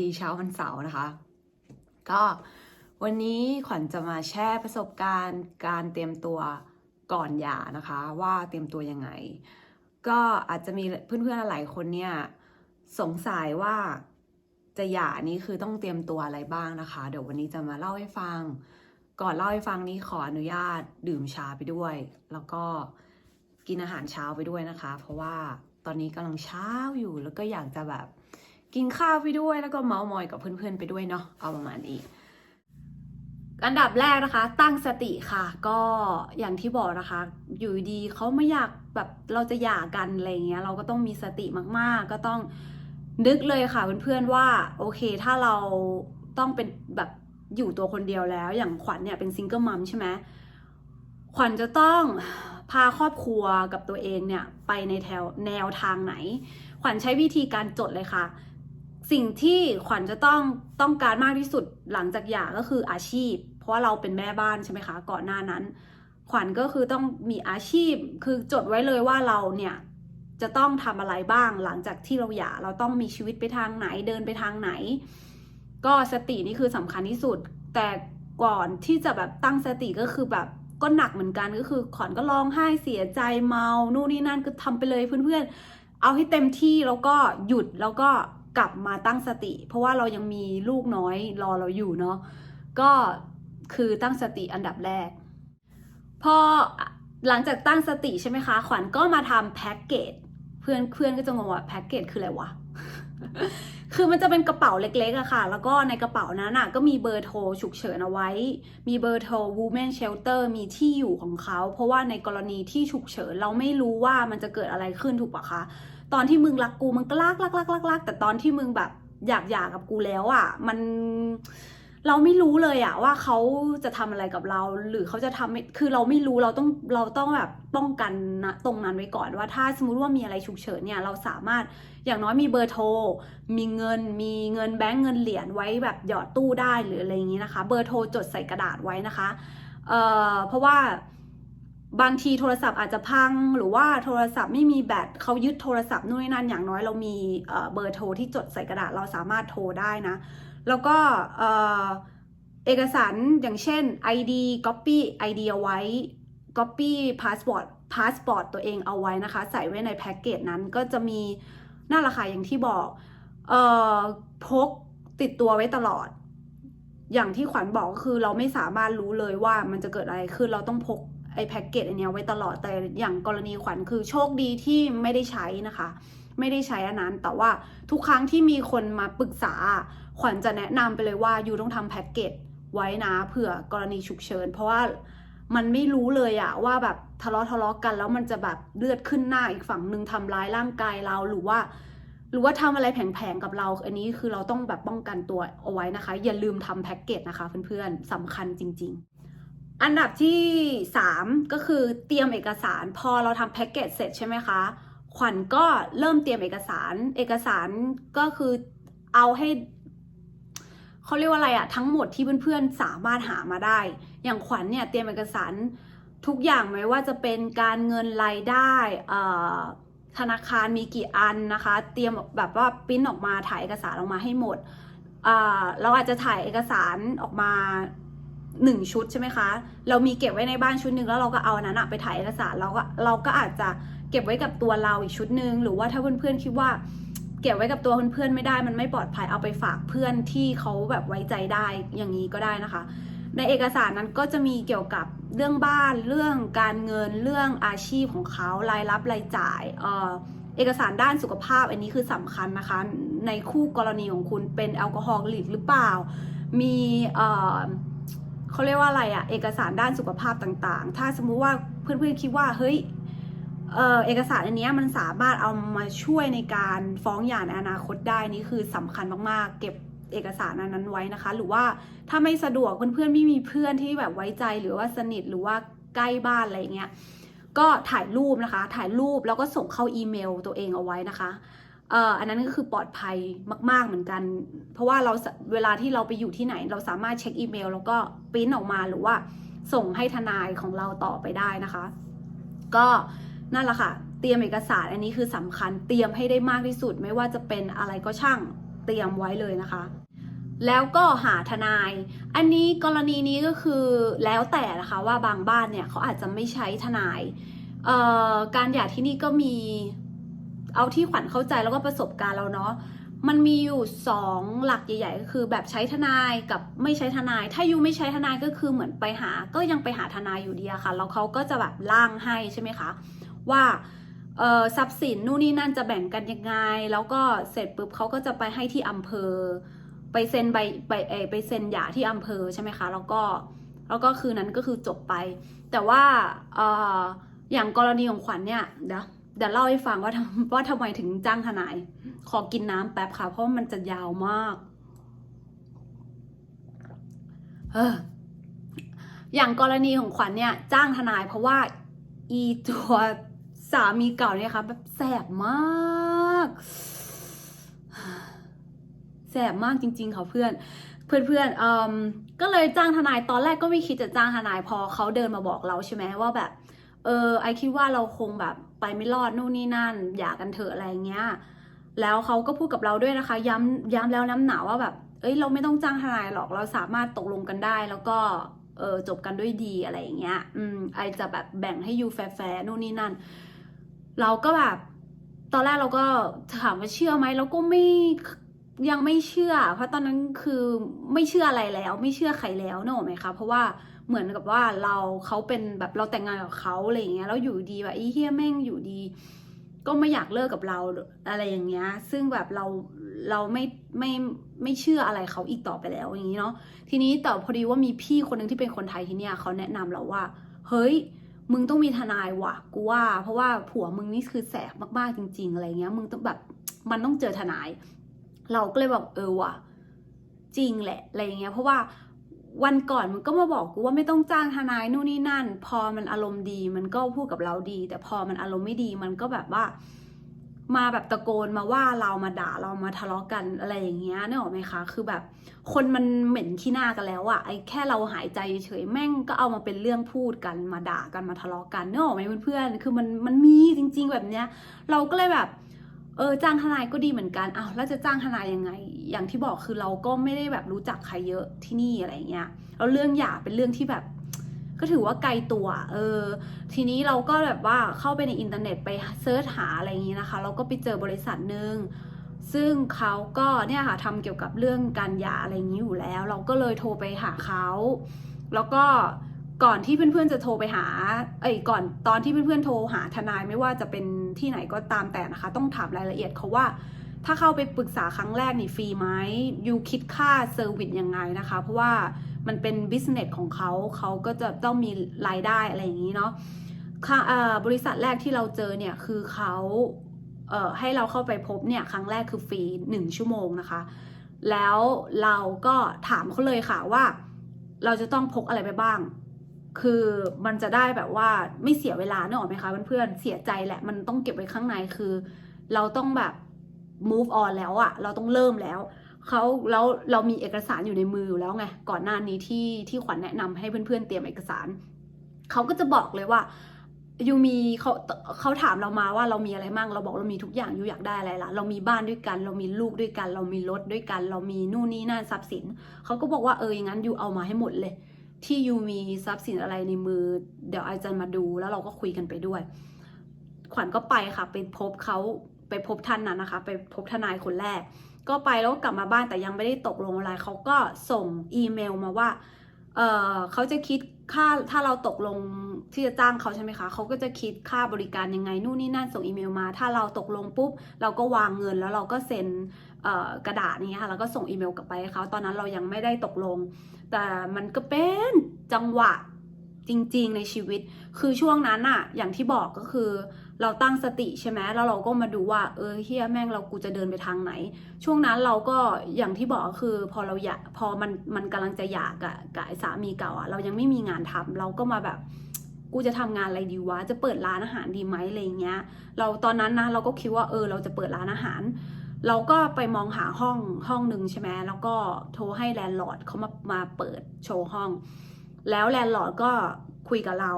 ดีเช้าวันเสาร์นะคะ ก็วันนี้ขวัญจะมาแชร์ประสบการณ์ การเตรียมตัวก่อนหย่านะคะ ว่าเตรียมตัวยังไง ก็อาจจะมีเพื่อนๆหลายคนเนี่ยสงสัยว่าจะหย่านี้คือต้องเตรียมตัวอะไรบ้างนะคะ เดี๋ยววันนี้จะมาเล่าให้ฟัง ก่อนเล่าให้ฟังนี้ขออนุญาตดื่มชาไปด้วย แล้วก็กินอาหารเช้าไปด้วยนะคะ เพราะว่าตอนนี้กำลังเช้าอยู่แล้วก็อยากจะแบบ กินข้าวไปด้วยแล้วก็เมาส์มอยกับเพื่อนๆไปด้วยเนาะเอาประมาณนี้อันดับแรกนะคะ ตั้งสติค่ะ ก็อย่างที่บอกนะคะ อยู่ดีเขาไม่อยากแบบเราจะหย่ากันอะไรเงี้ย เราก็ต้องมีสติมากๆ ก็ต้องนึกเลยค่ะเพื่อนๆว่า โอเค ถ้าเราต้องเป็นแบบอยู่ตัวคนเดียวแล้ว อย่างขวัญเนี่ยเป็นซิงเกิลมัมใช่ไหมขวัญจะต้องพาครอบครัวกับตัวเองเนี่ย ไปในแถวแนวทางไหน ขวัญใช้วิธีการจดเลยค่ะ สิ่งที่ขวัญจะต้องต้องการมากที่สุดหลังจากหย่าก็คืออาชีพ เพราะว่าเราเป็นแม่บ้านใช่ไหมคะก่อนหน้านั้น ขวัญก็คือต้องมีอาชีพคือจดไว้เลยว่าเราเนี่ยจะต้องทำอะไรบ้างหลังจากที่เราหย่าเราต้องมีชีวิตไปทางไหนเดินไปทางไหน ก็สตินี่คือสำคัญที่สุด แต่ก่อนที่จะแบบตั้งสติก็คือแบบก็หนักเหมือนกันก็คือขวัญก็ร้องไห้เสียใจเมา นู่นนี่นั่นก็ทำไปเลยเพื่อนๆ เอาให้เต็มที่แล้วก็หยุดแล้วก็ กลับมาตั้งสติ เพราะว่าเรายังมีลูกน้อยรอเราอยู่เนาะก็คือตั้งสติอันดับแรก พอหลังจากตั้งสติใช่ไหมคะ ขวัญก็มาทำแพ็กเกจเพื่อนเพื่อนก็จะงงว่าแพ็กเกจคืออะไรวะคือมันจะเป็นกระเป๋าเล็กๆอะค่ะ แล้วก็ในกระเป๋านั้นอะก็มีเบอร์โทรฉุกเฉินเอาไว้ มีเบอร์โทร Women Shelter มีที่อยู่ของเขา เพราะว่าในกรณีที่ฉุกเฉินเราไม่รู้ว่ามันจะเกิดอะไรขึ้นถูกปะคะ ตอนที่มึงรักกูมันก็ลากลากลากลากลากแต่ตอนที่มึงแบบอยากหย่ากับกูแล้วอะมันเราไม่รู้เลยอะว่าเขาจะทำอะไรกับเรา หรือเขาจะทำคือเราไม่รู้เราต้องเราต้องแบบป้องกันนะตรงนั้นไว้ก่อนว่าถ้าสมมติว่ามีอะไรฉุกเฉินเนี่ยเราสามารถอย่างน้อยมีเบอร์โทร มีเงิน มีเงินแบงก์เงินเหรียญไว้แบบหยอดตู้ได้หรืออะไรอย่างนี้นะคะ เบอร์โทรจดใส่กระดาษไว้นะคะเอ่อเพราะว่า บางทีโทรศัพท์อาจจะพังหรือว่าโทรศัพท์ไม่มีแบตเขายึดโทรศัพท์นู่นนั่นอย่างน้อยเรามีเบอร์โทรที่จดใส่กระดาษเราสามารถโทรได้นะ แล้วก็เอ่อเอกสารอย่างเช่น ID copy ID เอาไว้ copy passport passport ตัวเองเอาไว้นะคะ ใส่ไว้ในแพ็กเกจนั้นก็จะมีน่าราคาอย่างที่บอกเอ่อพกติดตัวไว้ตลอด อย่างที่ขวัญบอกก็คือเราไม่สามารถรู้เลยว่ามันจะเกิดอะไรขึ้นเราต้องพก ไอ้แพ็กเกจอันเนี้ยไว้ตลอดแต่อย่างกรณีขวัญคือโชคดีที่ไม่ได้ใช้นะคะ ไม่ได้ใช้อันนั้น แต่ว่าทุกครั้งที่มีคนมาปรึกษา ขวัญจะแนะนำไปเลยว่ายูต้องทำแพ็กเกจไว้นะเผื่อกรณีฉุกเฉิน เพราะว่ามันไม่รู้เลยอะว่าแบบทะเลาะทะเลาะกันแล้วมันจะแบบเลือดขึ้นหน้าอีกฝั่งหนึ่งทำร้ายร่างกายเราหรือว่า หรือว่าทำอะไรแผลงๆกับเรา อันนี้คือเราต้องแบบป้องกันตัวเอาไว้นะคะ อย่าลืมทำแพ็กเกจนะคะเพื่อนๆสำคัญจริง ๆ อันดับที่ 3 ก็คือเตรียมเอกสาร พอเราทำแพ็กเกจเสร็จใช่ไหมคะ ขวัญก็เริ่มเตรียมเอกสาร เอกสารก็คือเอาให้เขาเรียกว่าอะไรอะทั้งหมดที่เพื่อนๆสามารถหามาได้ อย่างขวัญเนี่ยเตรียมเอกสารทุกอย่างไม่ว่าจะเป็นการเงินรายได้ธนาคารมีกี่อันนะคะ เตรียมแบบว่าปริ้นออกมาถ่ายเอกสารออกมาให้หมดเราอาจจะถ่ายเอกสารออกมา หนึ่งชุดใช่ไหมคะ เรามีเก็บไว้ในบ้านชุดหนึ่งแล้วเราก็เอานั้นอะไปถ่ายเอกสารเราก็เราก็อาจจะเก็บไว้กับตัวเราอีกชุดหนึ่งหรือว่าถ้าเพื่อนๆคิดว่า เก็บไว้กับตัวเพื่อนๆไม่ได้ มันไม่ปลอดภัยเอาไปฝากเพื่อนที่เขาแบบไว้ใจได้อย่างนี้ก็ได้นะคะ ในเอกสารนั้นก็จะมีเกี่ยวกับเรื่องบ้านเรื่องการเงินเรื่องอาชีพของเขารายรับรายจ่ายเอ่อเอกสารด้านสุขภาพอันนี้คือสำคัญนะคะ ในคู่กรณีของคุณเป็นแอลกอฮอล์หรือเปล่า มีเอ่อ เขาเรียกว่าอะไรอะเอกสารด้านสุขภาพต่างๆ ถ้าสมมุติว่าเพื่อนๆคิดว่าเฮ้ยเออเอกสารอันนี้มันสามารถเอามาช่วยในการฟ้องหย่าในอนาคตได้นี่คือสำคัญมากๆ เก็บเอกสารอันนั้นไว้นะคะ หรือว่าถ้าไม่สะดวกเพื่อนๆไม่มีเพื่อนที่แบบไว้ใจหรือว่าสนิทหรือว่าใกล้บ้านอะไรเงี้ยก็ถ่ายรูปนะคะ ถ่ายรูปแล้วก็ส่งเข้าอีเมลตัวเองเอาไว้นะคะ เอ่ออันนั้นก็คือปลอดภัยมาก ๆเหมือนกัน เพราะว่าเราเวลาที่เราไปอยู่ที่ไหน เราสามารถเช็คอีเมล แล้วก็ปริ้นออกมาหรือว่าส่งให้ทนายของเราต่อไปได้นะคะ ก็นั่นแหละค่ะเตรียมเอกสารอันนี้คือสำคัญเตรียมให้ได้มากที่สุด ไม่ว่าจะเป็นอะไรก็ช่างเตรียมไว้เลยนะคะ แล้วก็หาทนาย อันนี้กรณีนี้ก็คือแล้วแต่นะคะว่าบางบ้านเนี่ยเขาอาจจะไม่ใช้ทนายการหย่าที่นี่ก็มี เอาที่ขวัญเข้าใจแล้วก็ประสบการณ์เราเนาะมันมีอยู่สองหลักใหญ่ๆก็คือแบบใช้ทนายกับไม่ใช้ทนาย ถ้ายูไม่ใช้ทนายก็คือเหมือนไปหา ก็ยังไปหาทนายอยู่ดีอะค่ะแล้วเขาก็จะแบบร่างให้ใช่ไหมคะว่าทรัพย์สินนู่นนี่นั่นจะแบ่งกันยังไง แล้วก็เสร็จปุ๊บเขาก็จะไปให้ที่อำเภอ ไปเซ็นใบใบเอไปเซ็นหย่าที่อำเภอใช่ไหมคะ แล้วก็แล้วก็คืนนั้นก็คือจบไป แต่ว่าอออย่างกรณีของขวัญเนี่ยเดี๋ยว เดี๋ยวเล่าให้ฟังว่าว่าทำไมถึงจ้างทนาย ขอกินน้ำแป๊บค่ะ เพราะมันจะยาวมาก เออ อย่างกรณีของขวัญเนี่ย จ้างทนายเพราะว่า อีตัวสามีเก่าเนี่ยค่ะแบบแสบมากแสบมากจริง ๆ ค่ะเพื่อน เพื่อนเพื่อนๆเอ่มก็เลยจ้างทนายตอนแรกก็ไม่คิดจะจ้างทนายพอเขาเดินมาบอกเราใช่ไหมว่าแบบ เออไอคิดว่าเราคงแบบไปไม่รอดนู่นนี่นั่นอยากกันเถอะอะไรเงี้ย แล้วเขาก็พูดกับเราด้วยนะคะ ย้ำย้ำแล้วน้ำหนาว่าแบบ เอ้ยเราไม่ต้องจ้างทนายหรอกเราสามารถตกลงกันได้ แล้วก็เออจบกันด้วยดีอะไรอย่างเงี้ย อืมไอจะแบบแบ่งให้ยูแฟร์ๆนู่นนี่นั่น เราก็แบบตอนแรกเราก็ถามว่าเชื่อไหมเราก็ไม่ยังไม่เชื่อ เพราะตอนนั้นคือไม่เชื่ออะไรแล้ว ไม่เชื่อใครแล้วเนอะไหมคะเพราะว่า เหมือนกับว่าเราเขาเป็นแบบเราแต่งงานกับเขาอะไรอย่างเงี้ยแล้วอยู่ดีแบบไอ้เฮียแม่งอยู่ดี ก็ไม่อยากเลิกกับเราอะไรอย่างเงี้ย ซึ่งแบบเราเราไม่ไม่ไม่เชื่ออะไรเขาอีกต่อไปแล้วอย่างนี้เนาะทีนี้แต่พอดีว่ามีพี่คนหนึ่งที่เป็นคนไทยที่เนี่ยเขาแนะนำเราว่า เฮ้ยมึงต้องมีทนายว่ะกูว่า เพราะว่าผัวมึงนี่คือแสบมากๆจริง ๆ อะไรเงี้ย มึงต้องแบบมันต้องเจอทนาย เราก็เลยแบบเออว่ะ จริงแหละอะไรเงี้ยเพราะว่า วันก่อนมันก็มาบอกกูว่าไม่ต้องจ้างทนายนู่นนี่นั่น พอมันอารมณ์ดีมันก็พูดกับเราดี แต่พอมันอารมณ์ไม่ดีมันก็แบบว่า มาแบบตะโกนมาว่าเรามาด่าเรามาทะเลาะกันอะไรอย่างเงี้ยนึกออกไหมคะ คือแบบ คนมันเหม็นขี้หน้ากันแล้วอะไอ้แค่เราหายใจเฉยแม่งก็เอามาเป็นเรื่องพูดกันมาด่ากันมาทะเลาะกันนึกออกไหมเพื่อนๆคือมันมันมีจริง ๆ แบบเนี้ย เราก็เลยแบบ เออจ้างทนายก็ดีเหมือนกันอ้าวแล้วจะจ้างทนายยังไง อย่างที่บอกคือเราก็ไม่ได้แบบรู้จักใครเยอะที่นี่อะไรเงี้ยแล้วเรื่องหย่าเป็นเรื่องที่แบบ ก็ถือว่าไกลตัว เออ ทีนี้เราก็แบบว่าเข้าไปในอินเทอร์เน็ตไปเซิร์ชหาอะไรอย่างนี้นะคะ เราก็ไปเจอบริษัทหนึ่งซึ่งเขาก็เนี่ยค่ะทำเกี่ยวกับเรื่องการหย่าอะไรอย่างนี้อยู่แล้ว เราก็เลยโทรไปหาเขาแล้วก็ก่อนที่เพื่อนๆจะโทรไปหา เอ้ยก่อนตอนที่เพื่อนๆโทรหาทนายไม่ว่าจะเป็น ที่ไหนก็ตามแต่นะคะ ต้องถามรายละเอียดเขาว่า ถ้าเข้าไปปรึกษาครั้งแรกนี่ฟรีไหมยูคิดค่าเซอร์วิสยังไงนะคะ เพราะว่ามันเป็นบิสเนสของเขาเขาก็จะต้องมีรายได้อะไรอย่างนี้เนาะะบริษัทแรกที่เราเจอเนี่ยคือเขาเให้เราเข้าไปพบเนี่ยครั้งแรกคือฟรีหนึ่งชั่วโมงนะคะ แล้วเราก็ถามเขาเลยค่ะว่า เราจะต้องพกอะไรไปบ้าง คือมันจะได้แบบว่าไม่เสียเวลาเนอะไหมคะเพื่อนๆเสียใจแหละมันต้องเก็บไว้ข้างในคือ เราต้องแบบ move on แล้วอะเราต้องเริ่มแล้วเขาแล้วเรามีเอกสารอยู่ในมืออยู่แล้วไงก่อนหน้านี้ที่ที่ขวัญแนะนำให้เพื่อนๆเตรียมเอกสารเขาก็จะบอกเลยว่ายูมีเขาเขาถามเรามาว่าเรามีอะไรมั่งเราบอกเรามีทุกอย่างยูอยากได้อะไรล่ะเรามีบ้านด้วยกัน เรามีลูกด้วยกัน เรามีรถด้วยกัน เรามีนู่นนี่นั่นทรัพย์สินเขาก็บอกว่าเอออย่างนั้นยูเอามาให้หมดเลย ที่ยูมีทรัพย์สินอะไรในมือ เดี๋ยวไอจะมาดูแล้วเราก็คุยกันไปด้วย ขวัญก็ไปค่ะ ไปพบเขาไปพบท่านนั้นนะคะ ไปพบทนายคนแรก ก็ไปแล้วก็กลับมาบ้านแต่ยังไม่ได้ตกลงอะไรเขาก็ส่งอีเมลมาว่าเออเขาจะคิด ค่าถ้าเราตกลงที่จะจ้างเขาใช่ไหมคะเขาก็จะคิดค่าบริการยังไงนู่นนี่นั่นส่งอีเมลมา ถ้าเราตกลงปุ๊บ เราก็วางเงินแล้วเราก็เซ็นกระดาษนี้ค่ะแล้วก็ส่งอีเมลกลับไปให้เขาตอนนั้นเรายังไม่ได้ตกลง แต่มันก็เป็นจังหวะจริง ๆ ในชีวิต คือช่วงนั้นอะอย่างที่บอกก็คือ เราตั้งสติใช่ไหมแล้วเราก็มาดูว่าเออเฮียแม่งเรากูจะเดินไปทางไหน ช่วงนั้นเราก็อย่างที่บอกคือพอเราอยากพอมันมันกำลังจะหย่ากับกับสามีเก่าอะเรายังไม่มีงานทำเราก็มาแบบกูจะทำงานอะไรดีวะ จะเปิดร้านอาหารดีไหมอะไรเงี้ย เราตอนนั้นนะเราก็คิดว่าเออ เราจะเปิดร้านอาหาร เราก็ไปมองหาห้องห้องหนึ่งใช่ไหมแล้วก็โทรให้แลนด์ลอร์ดเขามามาเปิดโชว์ห้อง แล้วแลนด์ลอร์ดก็คุยกับเรา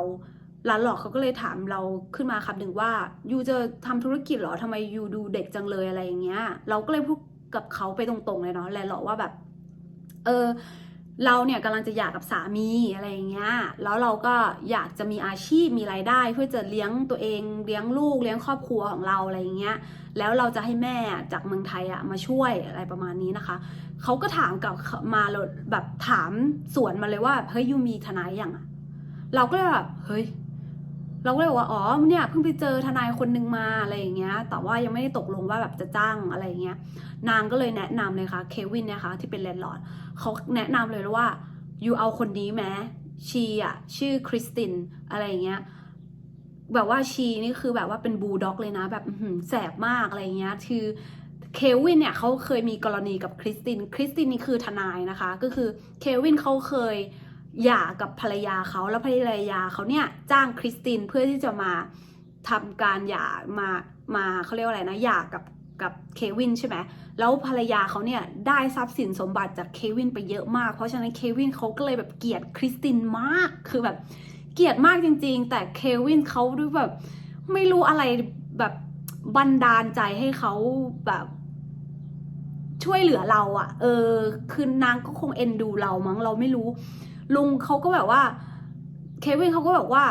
ร้านหลอกเขาก็เลยถามเราขึ้นมาคำหนึ่งว่ายูจะทำธุรกิจหรอทำไมยูดูเด็กจังเลยอะไรอย่างเงี้ย เราก็เลยพูดกับเขาไปตรงๆเลยเนาะแลหลอกว่าแบบ เออเราเนี่ยกำลังจะหย่ากับสามีอะไรอย่างเงี้ย แล้วเราก็อยากจะมีอาชีพมีรายได้ เพื่อจะเลี้ยงตัวเองเลี้ยงลูกเลี้ยงครอบครัวของเราอะไรอย่างเงี้ย แล้วเราจะให้แม่จากเมืองไทยอะมาช่วยอะไรประมาณนี้นะคะ เขาก็ถามกลับมาเลยแบบถามสวนมาเลยว่าเฮ้ยยูมีทนายอยังเราก็เลยแบบเฮ้ย เราก็เลยบอกว่าอ๋อเนี่ยเพิ่งไปเจอทนายคนนึงมาอะไรอย่างเงี้ย แต่ว่ายังไม่ได้ตกลงว่าแบบจะจ้างอะไรอย่างเงี้ย นางก็เลยแนะนำเลยค่ะเควินเนี่ยค่ะที่เป็นแลนด์ลอร์ดเขาแนะนำเลยว่าอยู่เอาคนนี้แม้ชีอะชื่อคริสตินอะไรอย่างเงี้ยแบบว่าชีนี่คือแบบว่าเป็นบูลด็อกเลยนะ แบบแสบมากอะไรเงี้ย คือเควินเนี่ยเขาเคยมีกรณีกับคริสติน คริสตินนี่คือทนายนะคะ ก็คือเควินเขาเคย หย่ากับภรรยาเขาแล้วภรรยาเขาเนี่ยจ้างคริสตินเพื่อที่จะมาทำการหย่ามามาเขาเรียกว่าอะไรนะหย่ากับกับเควินใช่ไหมแล้วภรรยาเขาเนี่ยได้ทรัพย์สินสมบัติจากเควินไปเยอะมาก เพราะฉะนั้นเควินเขาก็เลยแบบเกลียดคริสตินมากคือแบบเกลียดมากจริง ๆ แต่เควินเขาด้วยแบบไม่รู้อะไรแบบบันดาลใจให้เขาแบบช่วยเหลือเราอะเออ คือนางก็คงเอ็นดูเรามั้งเราไม่รู้ ลุงเขาก็แบบว่า เควินเขาก็แบบว่า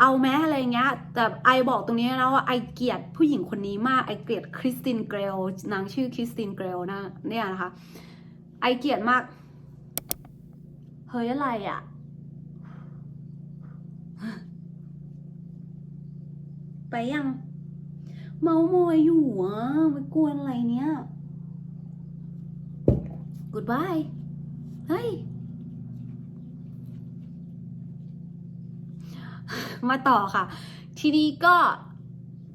เอาแม้อะไรเงี้ย แต่ไอบอกตรงนี้นะว่าไอเกลียดผู้หญิงคนนี้มากไอเกลียดคริสตินเกรลนางชื่อคริสตินเกรลนะเนี่ยนะคะ ไอเกลียดมาก เฮ้ยอะไรอะไปยัง เมามอยอยู่อะไปกวนอะไรเนี้ย goodbye เฮ้ย มาต่อค่ะ ทีนี้ก็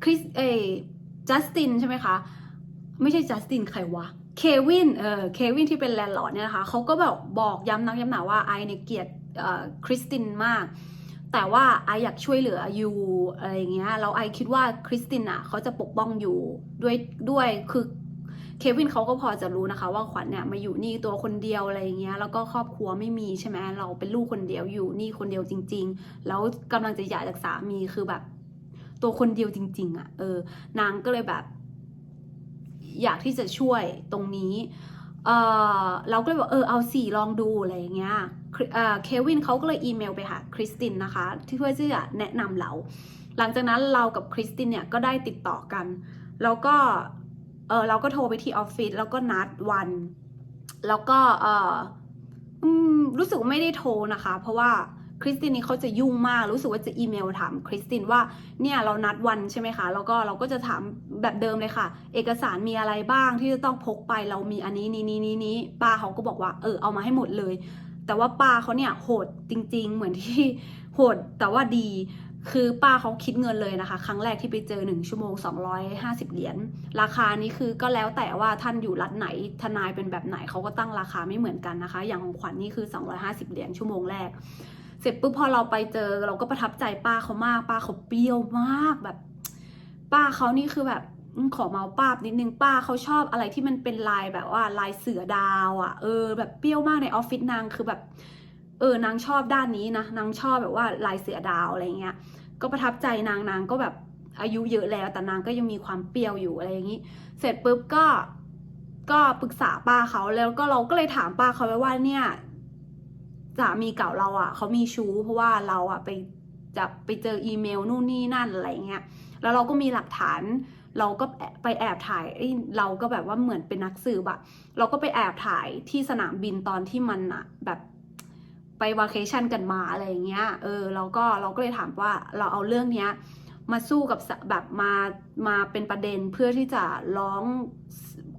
คริสเอจัสตินใช่ไหมคะ ไม่ใช่จัสตินใครวะเควินเออเควินที่เป็นแลนด์ลอร์ดเนี่ยนะคะเขาก็แบบบอกย้ำนักย้ำหนาว่าไอเนี่ยเกลียดคริสตินมาก แต่ว่าไออยากช่วยเหลือยูอะไรเงี้ยแล้วไอคิดว่าคริสตินอะเขาจะปกป้องอยู่ด้วยด้วยคือ เควินเขาก็พอจะรู้นะคะ ว่าขวัญเนี่ยมาอยู่นี่ตัวคนเดียวอะไรอย่างเงี้ยแล้วก็ครอบครัวไม่มีใช่ไหมเราเป็นลูกคนเดียวอยู่นี่คนเดียวจริง ๆ แล้วกำลังจะหย่าจากสามีคือแบบ ตัวคนเดียวจริง ๆอะเออนางก็เลยแบบ อยากที่จะช่วยตรงนี้เออเราก็เลยบอกเออเอาสี่ลองดูอะไรอย่างเงี้ยเออเควินเขาก็เลยอีเมลไปหาคริสตินนะคะ ที่เพื่อที่จะแนะนำเรา หลังจากนั้นเรากับคริสตินเนี่ยก็ได้ติดต่อกัน แล้วก็ เออเราก็โทรไปที่ออฟฟิศแล้วก็นัดวัน แล้วก็เออรู้สึกว่าไม่ได้โทรนะคะ เพราะว่าคริสตินนี่เขาจะยุ่งมาก รู้สึกว่าจะอีเมลถามคริสตินว่าเนี่ยเรานัดวันใช่ไหมคะ แล้วก็เราก็จะถามแบบเดิมเลยค่ะ เอกสารมีอะไรบ้างที่จะต้องพกไปเรามีอันนี้นี้นี้นี้นี้ป้าเขาก็บอกว่าเออเอามาให้หมดเลย แต่ว่าป้าเขาเนี่ยโหดจริง ๆ เหมือนที่โหดแต่ว่าดี คือป้าเขาคิดเงินเลยนะคะ ครั้งแรกที่ไปเจอ 1 ชั่วโมง 250 เหรียญราคานี้คือก็แล้วแต่ว่าท่านอยู่รัฐไหนทนายเป็นแบบไหนเขาก็ตั้งราคาไม่เหมือนกันนะคะ อย่างของขวัญนนี่คือ 250 เหรียญชั่วโมงแรก เสร็จปุ๊บพอเราไปเจอเราก็ประทับใจป้าเขามาก ป้าเขาเปรี้ยวมากแบบ ป้าเขานี่คือแบบขอเมาป้าบนิดนึงป้าเขาชอบอะไรที่มันเป็นลายแบบว่าลายเสือดาวอะ่ะเออแบบเปรี้ยวมากในออฟฟิศนางคือแบบ เออนางชอบด้านนี้นะนางชอบแบบว่าลายเสือดาวอะไรเงี้ย ก็ประทับใจนางนางก็แบบอายุเยอะแล้วแต่นางก็ยังมีความเปรี้ยวอยู่อะไรอย่างนี้ เสร็จปุ๊บก็ก็ปรึกษาป้าเขาแล้วก็เราก็เลยถามป้าเขาไปว่าเนี่ยสามีเก่าเราอะเขามีชู้ เพราะว่าเราอะไปจะไปเจออีเมลนู่นนี่นั่นอะไรเงี้ยแล้วเราก็มีหลักฐานเราก็ไปแอบถ่ายเราก็แบบว่าเหมือนเป็นนักสืบอะเราก็ไปแอบถ่ายที่สนามบินตอนที่มันอะแบบ ไปวาเคชันกันมาอะไรอย่างเงี้ย เออเราก็เราก็เลยถามว่าเราเอาเรื่องเนี้ยมาสู้กับแบบมามาเป็นประเด็นเพื่อที่จะร้อง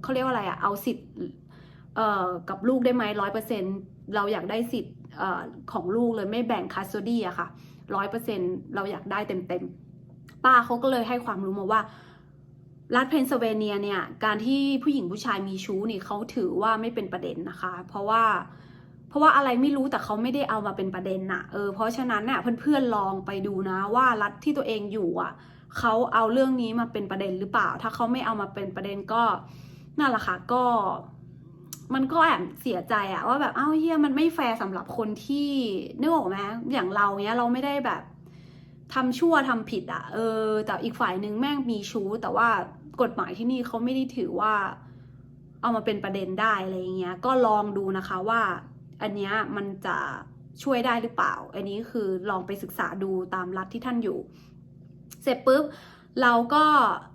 เขาเรียกว่าอะไรอะเอาสิทธิ์เอ่อกับลูกได้ไหมร้อยเปอร์เซ็นเราอยากได้สิทธิ์เอ่อของลูกเลยไม่แบ่งคัสโซดี้อะค่ะร้อยเปอร์เซ็นเราอยากได้เต็มเต็มป้าเขาก็เลยให้ความรู้มาว่ารัฐเพนซิลเวเนียเนี่ยการที่ผู้หญิงผู้ชายมีชู้นี่เขาถือว่าไม่เป็นประเด็นนะคะ เพราะว่า เพราะว่าอะไรไม่รู้แต่เขาไม่ได้เอามาเป็นประเด็นน่ะเออเพราะฉะนั้นเนี่ยเพื่อนๆลองไปดูนะว่ารัฐที่ตัวเองอยู่อะเขาเอาเรื่องนี้มาเป็นประเด็นหรือเปล่า ถ้าเขาไม่เอามาเป็นประเด็นก็นั่นแหละค่ะก็ มันก็แอบเสียใจอะว่าแบบเอ้าเฮียมันไม่แฟร์สำหรับคนที่นึกออกไหมอย่างเราเนี้ยเราไม่ได้แบบทำชั่วทำผิดอะเออ แต่อีกฝ่ายหนึ่งแม่งมีชู้ แต่ว่ากฎหมายที่นี่เขาไม่ได้ถือว่า เอามาเป็นประเด็นได้อะไรเงี้ย ก็ลองดูนะคะว่า อันนี้มันจะช่วยได้หรือเปล่า อันนี้คือลองไปศึกษาดูตามรัฐที่ท่านอยู่ เสร็จปุ๊บเราก็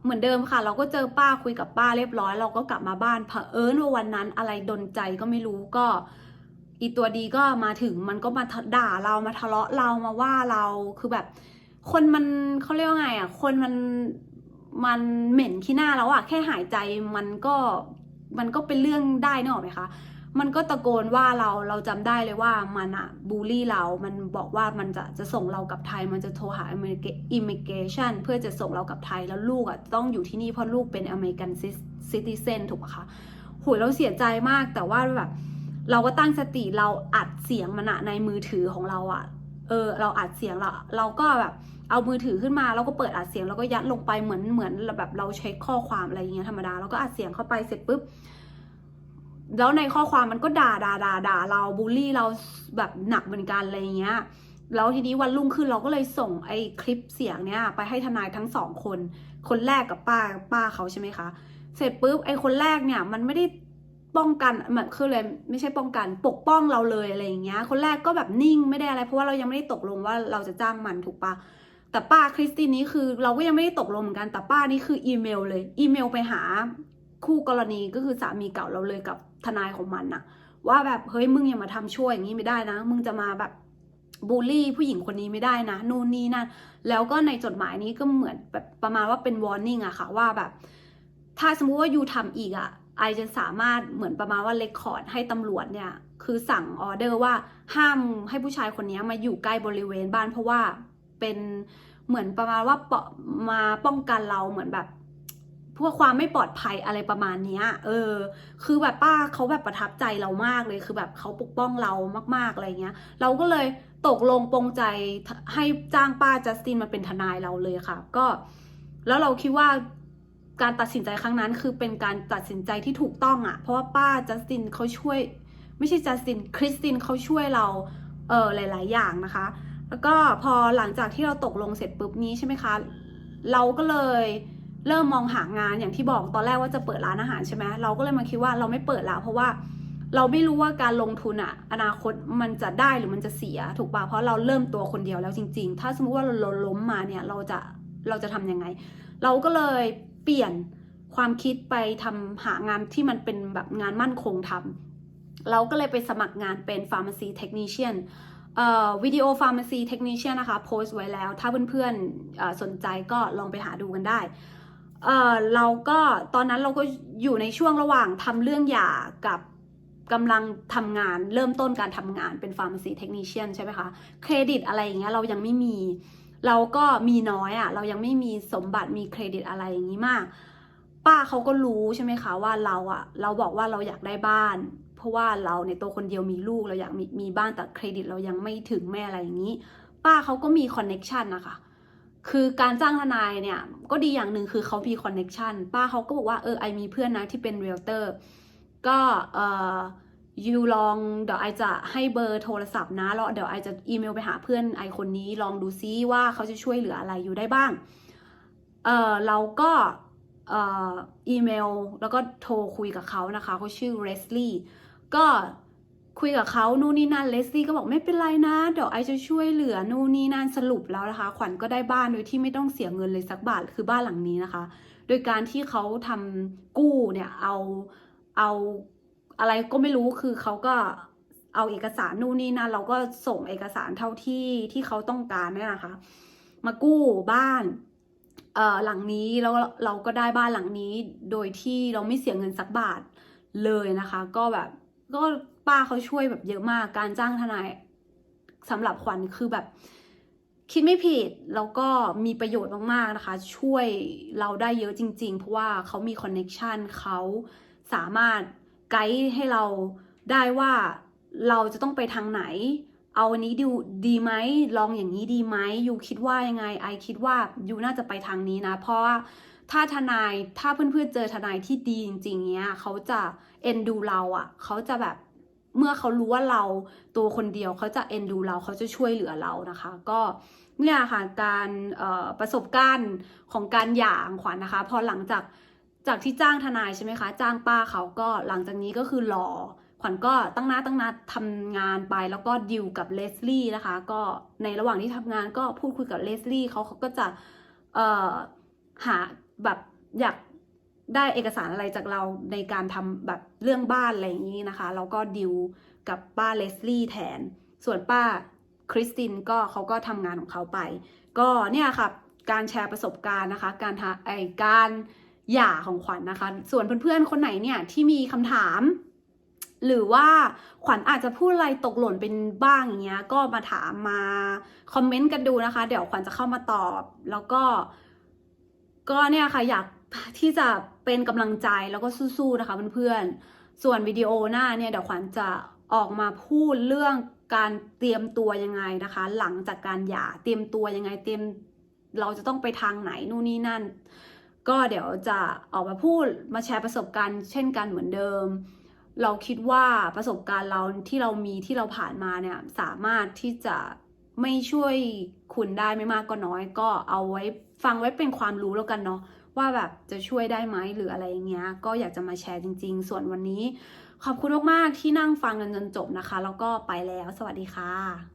เหมือนเดิมค่ะ เราก็เจอป้าคุยกับป้าเรียบร้อย เราก็กลับมาบ้านเผอิญว่าวันนั้นอะไรดนใจก็ไม่รู้ก็ อีตัวดีก็มาถึงมันก็มาด่าเรามาทะเลาะเรามาว่าเราคือแบบ คนมันเขาเรียกว่าไงอะ คนมันมันเหม็นขี้หน้าแล้วอะแค่หายใจมันก็มันก็เป็นเรื่องได้นอะไหมคะ มันก็ตะโกนว่าเราเราจำได้เลยว่ามันอะบูลลี่เรา มันบอกว่ามันจะจะส่งเรากลับไทย มันจะโทรหาอิมิเกชันเพื่อจะส่งเรากลับไทยแล้วลูกอะต้องอยู่ที่นี่เพราะลูกเป็นอเมริกันซิติเซนถูกปะคะโหยเราเสียใจมากแต่ว่าแบบเราก็ตั้งสติเราอัดเสียงมันอะในมือถือของเราอะเออเราอัดเสียงเราเราก็แบบเอามือถือขึ้นมาแล้วก็เปิดอัดเสียงแล้วก็ยัดลงไปเหมือนเหมือนแบบเราเช็คข้อความอะไรอย่างเงี้ยธรรมดาแล้วก็อัดเสียงเข้าไปเสร็จปุ๊บ แล้วในข้อความมันก็ด่าด่าด่าด่าเราบูลลี่เราแบบหนักเหมือนกันอะไรเงี้ย แล้วทีนี้วันรุ่งขึ้นเราก็เลยส่งไอ้คลิปเสียงเนี้ยไปให้ทนายทั้งสองคน คนแรกกับป้าป้าเขาใช่ไหมคะ เสร็จปุ๊บไอ้คนแรกเนี่ยมันไม่ได้ป้องกันมันคือเลยไม่ใช่ป้องกัน ปกป้องเราเลยอะไรอย่างเงี้ย คนแรกก็แบบนิ่งไม่ได้อะไรเพราะว่าเรายังไม่ได้ตกลงว่าเราจะจ้างมันถูกปะแต่ป้าคริสตินนี้คือเราก็ยังไม่ได้ตกลงเหมือนกันแต่ป้านี่คืออีเมลเลย อีเมลไปหา คู่กรณีก็คือสามีเก่าเราเลยกับทนายของมันน่ะว่าแบบเฮ้ยมึงอย่ามาทำช่วยอย่างนี้ไม่ได้นะ มึงจะมาแบบบูลลี่ผู้หญิงคนนี้ไม่ได้นะนู่นนี่นั่นแล้วก็ในจดหมายนี้ก็เหมือนแบบประมาณว่าเป็น warning อะค่ะว่าแบบ ถ้าสมมุติว่ายูทำอีกอะไอจะสามารถเหมือนประมาณว่าเลคคอร์ดให้ตำรวจเนี่ย คือสั่งออเดอร์ว่าห้ามให้ผู้ชายคนนี้มาอยู่ใกล้บริเวณบ้านเพราะว่าเป็นเหมือนประมาณว่าปมาป้องกันเราเหมือนแบบ เพวกความไม่ปลอดภัยอะไรประมาณเนี้ย เออ คือแบบป้าเขาแบบประทับใจเรามากเลย คือแบบเขาปกป้องเรามากๆอะไรเงี้ย เราก็เลยตกลงปรงใจให้จ้างป้าจัสตินมาเป็นทนายเราเลยค่ะ ก็ แล้วเราคิดว่าการตัดสินใจครั้งนั้น คือเป็นการตัดสินใจที่ถูกต้องอะ่ะ เพราะว่าป้าจัสตินเขาช่วย ไม่ใช่จัสตินคริสตินเขาช่วยเรา เออหลาย ๆ อย่างนะคะ แล้วก็พอหลังจากที่เราตกลงเสร็จปุ๊บนี้ใช่ไหมคะ เราก็เลย เริ่มมองหางานอย่างที่บอกตอนแรกว่าจะเปิดร้านอาหารใช่ไหมเราก็เลยมาคิดว่าเราไม่เปิดแล้วเพราะว่าเราไม่รู้ว่าการลงทุนอะอนาคตมันจะได้หรือมันจะเสียถูกป่ะเพราะเราเริ่มตัวคนเดียวแล้วจริง ๆ ถ้าสมมติว่าเราล้มมาเนี่ยเราจะเราจะทำยังไง เราก็เลยเปลี่ยนความคิดไปทำหางานที่มันเป็นแบบงานมั่นคงทำเราก็เลยไปสมัครงานเป็น pharmacy technician วิดีโอ pharmacy technician นะคะโพสต์ไว้แล้ว ถ้าเพื่อนๆสนใจก็ลองไปหาดูกันได้ เออเราก็ตอนนั้นเราก็อยู่ในช่วงระหว่างทำเรื่องหย่ากับกำลังทำงานเริ่มต้นการทำงานเป็น pharmacy technician ใช่ไหมคะเครดิตอะไรอย่างเงี้ยเรายังไม่มี เราก็มีน้อยอะ่ะ เรายังไม่มีสมบัติมีเครดิตอะไรอย่างนี้มาก ป้าเขาก็รู้ใช่ไหมคะว่าเราอะ่ะ เราบอกว่าเราอยากได้บ้าน เพราะว่าเราในตัวคนเดียวมีลูกเราอยากมีมีบ้านแต่เครดิตเรายังไม่ถึงแม่อะไรอย่างนี้ ป้าเขาก็มีคอนเน็กชันนะคะ คือการจ้างทนายเนี่ย ก็ดีอย่างหนึ่งคือเขามีคอนเน็กชันป้าเขาก็บอกว่าเออไอมีเพื่อนนะที่เป็นเรียลเตอร์ก็เออยูลองเดี๋ยวไอจะให้เบอร์โทรศัพท์นะแล้วเดี๋ยวไอจะอีเมลไปหาเพื่อนไอคนนี้ลองดูซิว่าเขาจะช่วยเหลืออะไรอยู่ได้บ้างเออเราก็เอออีเมลแล้วก็โทรคุยกับเขานะคะเขาชื่อเรสลี่ก็ คุยกับเขานู่นนี่นั่นเลสลี่ก็บอกไม่เป็นไรนะเดี๋ยวไอจะช่วยเหลือนู่นนี่นั่นสรุปแล้วนะคะ ขวัญก็ได้บ้านโดยที่ไม่ต้องเสียเงินเลยสักบาทคือบ้านหลังนี้นะคะ โดยการที่เขาทำกู้เนี่ยเอาเอาอะไรก็ไม่รู้คือเขาก็เอาเอกสารนู่นนี่นั่นเราก็ส่งเอกสารเท่าที่ที่เขาต้องการเนี่ยนะคะ มากู้บ้านเอ่อหลังนี้แล้วเราก็ได้บ้านหลังนี้โดยที่เราไม่เสียเงินสักบาทเลยนะคะ ก็แบบก็ ป้าเขาช่วยแบบเยอะมากการจ้างทนายสำหรับขวัญคือแบบ คิดไม่ผิดแล้วก็มีประโยชน์มากๆนะคะ ช่วยเราได้เยอะจริง ๆ เพราะว่าเขามีคอนเน็ชันเขาสามารถไกด์ให้เราได้ว่าเราจะต้องไปทางไหน เอาอันนี้ดูดีไหมลองอย่างนี้ดีไหมยูคิดว่ายังไงไอคิดว่ายูน่าจะไปทางนี้นะ เพราะว่าถ้าทนายถ้าเพื่อนๆเจอทนายที่ดีจริงๆเนี้ยเขาจะเอ็นดูเราอะ่ะเขาจะแบบ เมื่อเขารู้ว่าเราตัวคนเดียวเขาจะเอ็นดูเราเขาจะช่วยเหลือเรานะคะ ก็เนี่ยค่ะการประสบการณ์ของการหย่าของขวัญนะคะ พอหลังจากจากที่จ้างทนายใช่ไหมคะ จ้างป้าเขาก็หลังจากนี้ก็คือรอขวัญก็ตั้งหน้าตั้งนัดทำงานไปแล้วก็ดิวกับเลสลี่นะคะ ก็ในระหว่างที่ทำงานก็พูดคุยกับเลสลี่เขาเขาก็จะเอ่อหาแบบอยาก ได้เอกสารอะไรจากเราในการทำแบบเรื่องบ้านอะไรอย่างนี้นะคะ แล้วก็ดิวกับป้าเลสลี่แทน ส่วนป้าคริสตินก็เขาก็ทำงานของเขาไป ก็เนี่ยค่ะการแชร์ประสบการณ์นะคะ การทาไอการหย่าของขวัญนะคะ ส่วนเพื่อนๆคนไหนเนี่ยที่มีคำถาม หรือว่าขวัญอาจจะพูดอะไรตกหล่นเป็นบ้างอย่างเงี้ยก็มาถามมาคอมเมนต์กันดูนะคะ เดี๋ยวขวัญจะเข้ามาตอบ แล้วก็ ก็เนี่ยค่ะอยาก ที่จะเป็นกำลังใจแล้วก็สู้ๆนะคะเพื่อนๆ ส่วนวิดีโอหน้าเนี่ยเดี๋ยวขวัญจะออกมาพูดเรื่องการเตรียมตัวยังไงนะคะ หลังจากการหย่าเตรียมตัวยังไงเตรียมเราจะต้องไปทางไหนนู่นนี่นั่น ก็เดี๋ยวจะออกมาพูดมาแชร์ประสบการณ์เช่นกันเหมือนเดิม เราคิดว่าประสบการณ์เราที่เรามีที่เราผ่านมาเนี่ยสามารถที่จะไม่ช่วยคุณได้ไม่มากก็น้อย ก็เอาไว้ฟังไว้เป็นความรู้แล้วกันเนาะ ว่าแบบจะช่วยได้ไหมหรืออะไรอย่างเงี้ย ก็อยากจะมาแชร์จริง ๆ ส่วนวันนี้ ขอบคุณมากๆที่นั่งฟังกันจนจบนะคะ แล้วก็ไปแล้ว สวัสดีค่ะ